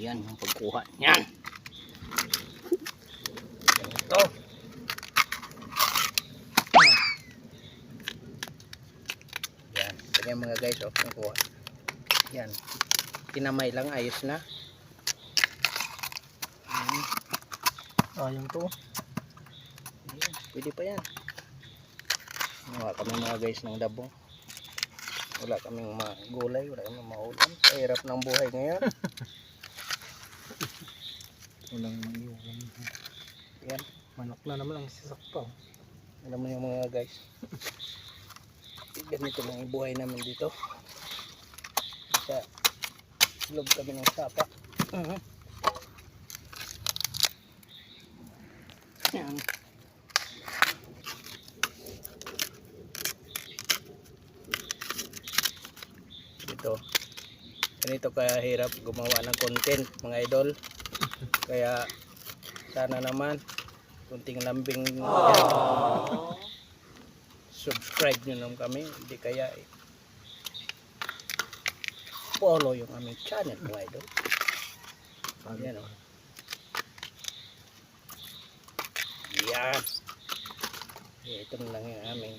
Yan ang pagkuha. Yan. Ito. Yan. Ganyan mga guys. Oh, kuha. Yan. Kinamay lang. Ayos na. Yan. Sayang to. Ayan, Pwede pa yan. Wala kami mga guys ng dabong. Wala kaming mga gulay, wala kaming maulam. Sa hirap ng buhay ngayon. Walang iwan. Yan. Manok na naman ang sisakto. Alam mo yung mga guys. Ganito lang yung buhay namin dito. Sa loob kami ng sapa. Mhm. Yan. Dito. Ganito kaya hirap gumawa ng content mga idol. Kaya sana naman kunting lambing subscribe nyo naman kami. Hindi kaya eh, follow yung aming channel mga idol. Yan o yan. Eh, ito lang yung aming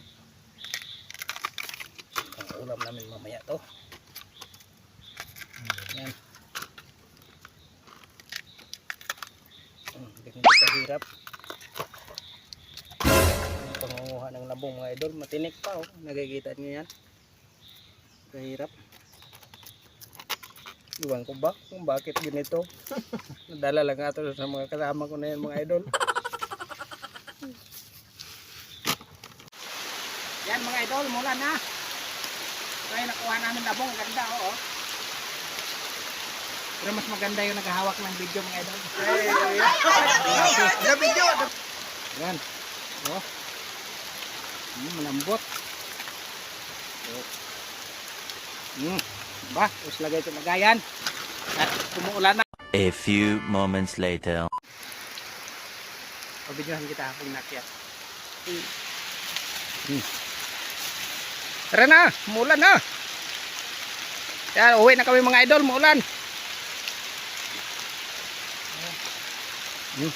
ang ulam namin mamaya to. Yan Hmm, kahirap ang pangunguha ng labong mga idol matinik pa oh. Nagkikita niyo yan. Kahirap. Iwan ko ba kung bakit ganito? Nadala lang ato sa mga kasama ko na yan mga idol. Yan mga idol mula na. Kaya nakuha namin labong. Ganda oo pero mas maganda yung naghahawak ng video mga idol Na video! yan oh Hmm, malambot. Oh. Hmm. Ba, tapos lagay ito lagayan. At kumuulan na. A few moments later. Pabidyohan kita akong nakyat. Hmm. Tara na, muulan na. Yan, uwi na kami mga idol, muulan. Hmm.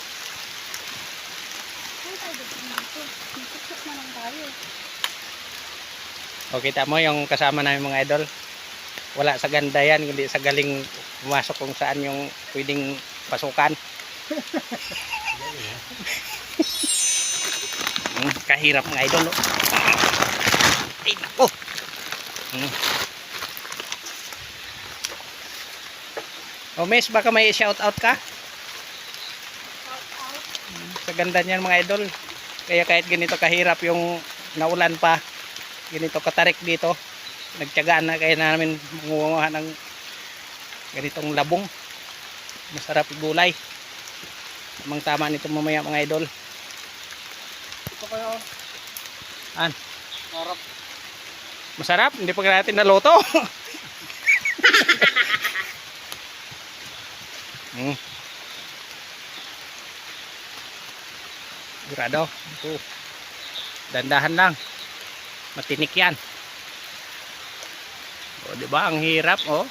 O kita mo yung kasama namin mga idol. Wala sa ganda yan, hindi sa galing pumasok kung saan yung pwedeng pasukan. Hmm, kahirap mga idol. Oh. Ay, nako. Hmm. O miss, baka may shout out ka? Ganda niyan mga idol. Kaya kahit ganito kahirap yung naulan pa, ganito katarik dito, nagtiyagaan na kaya namin mangunguha ng ganitong labong. Masarap gulay. Tamang tama nito mamaya mga idol. Ito kayo. An? Sarap. Masarap, hindi pa natin naluto. hmm. Grado. Ito. Dandahan lang. Matinik yan. O, ba? Ang hirap, oh.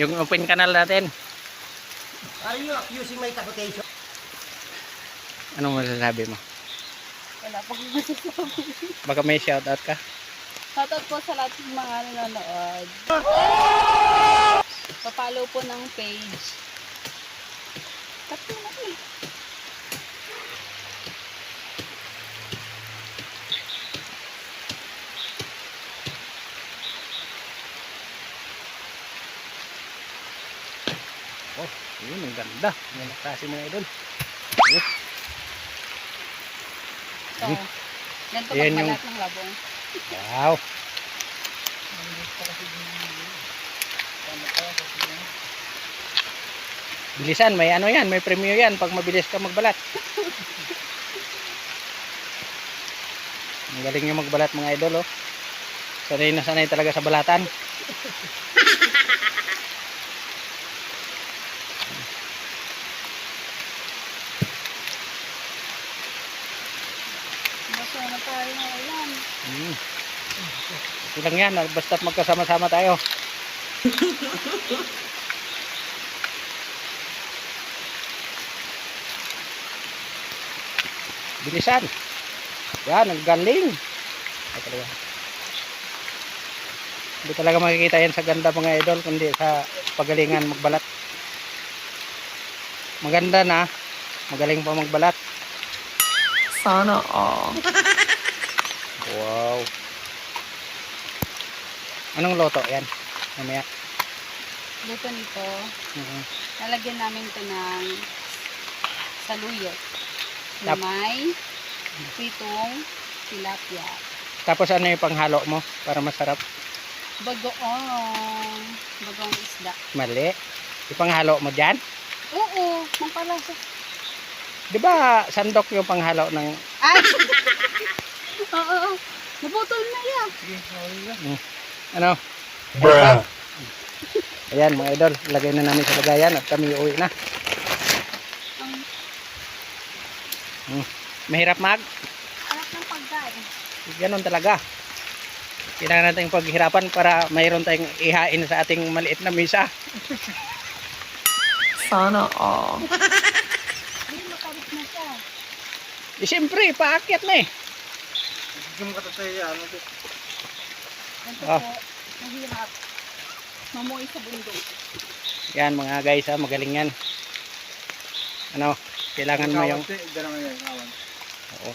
Yung open canal natin. Are you using my tapotation? Anong masasabi mo? Wala pa akong masasabi. Baka may shoutout ka? Shoutout po sa lahat ng mga nanonood. Papalo po ng page. Tatlo na eh. Oh, yun, ang ganda. Yan ang klase mga idol. So, yan yung- ng labong. Wow. Bilisan, may ano yan, may premyo yan pag mabilis ka magbalat. Ang galing nyo magbalat mga idol, oh. Sanay na sanay talaga sa balatan. Basta na tayo ng ulan. Mm. Okay lang yan, ah, basta't magkasama-sama tayo. Bilisan. Yan, ang galing. Ay, talaga. Hindi talaga makikita yan sa ganda mga idol, kundi sa pagalingan magbalat. Maganda na, magaling pa magbalat. Sana all. Wow. Anong loto yan? Mamaya. Luto nito, Mhm. lalagyan namin ito ng saluyot. Na may pitong tilapia. Tapos ano yung panghalo mo para masarap? Bagoong. Bagoong isda. Mali. Ipanghalo mo dyan? Oo, mangpalasa. Di ba sandok yung panghalo ng... Ay! Oo, oo. Naputol na yan. Ano? Bruh. Ayan mga idol, lagay na namin sa lagayan at kami uwi na. Ang Mahirap mag? anak ng pagkain. Ganon talaga. Kailangan natin paghirapan para mayroon tayong ihain sa ating maliit na misa. Sana all. Hindi, makabit na siya. Eh, siyempre, paakyat na eh. Yung katatay, ano to? Ganito Ah. po, mahirap. Mamuhay sa bundok. Yan mga guys, ha, magaling yan. Ano, kailangan mo yung... Awan. Oo.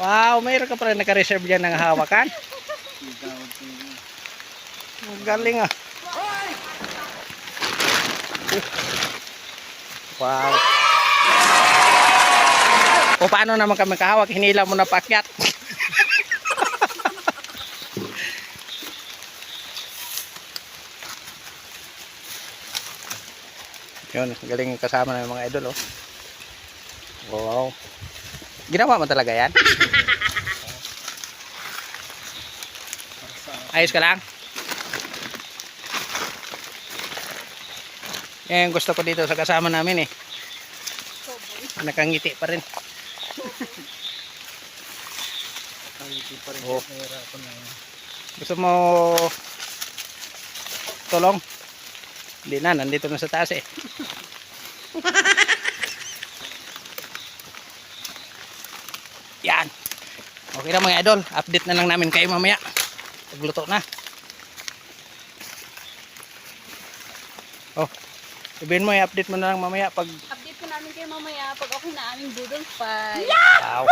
Wow, mayroon ka pala naka-reserve dyan ng hawakan. Ang galing ah. Wow. O paano naman kami kahawak? Hinila mo na pakyat. Yun, galing kasama ng mga idol oh. Wow. Ginawa mo talaga yan? Ayos ka lang? Yan gusto ko dito sa kasama namin eh. Nakangiti pa rin. Hindi pa rin na. Gusto mo tulong? Hindi na, nandito na sa taas eh. Yan. Okay na mga idol, update na lang namin kayo mamaya. Pagluto na. Oh, sabihin mo, i-update mo na lang mamaya pag Update ko namin kayo mamaya pag okay na aming doodle fight. Wow.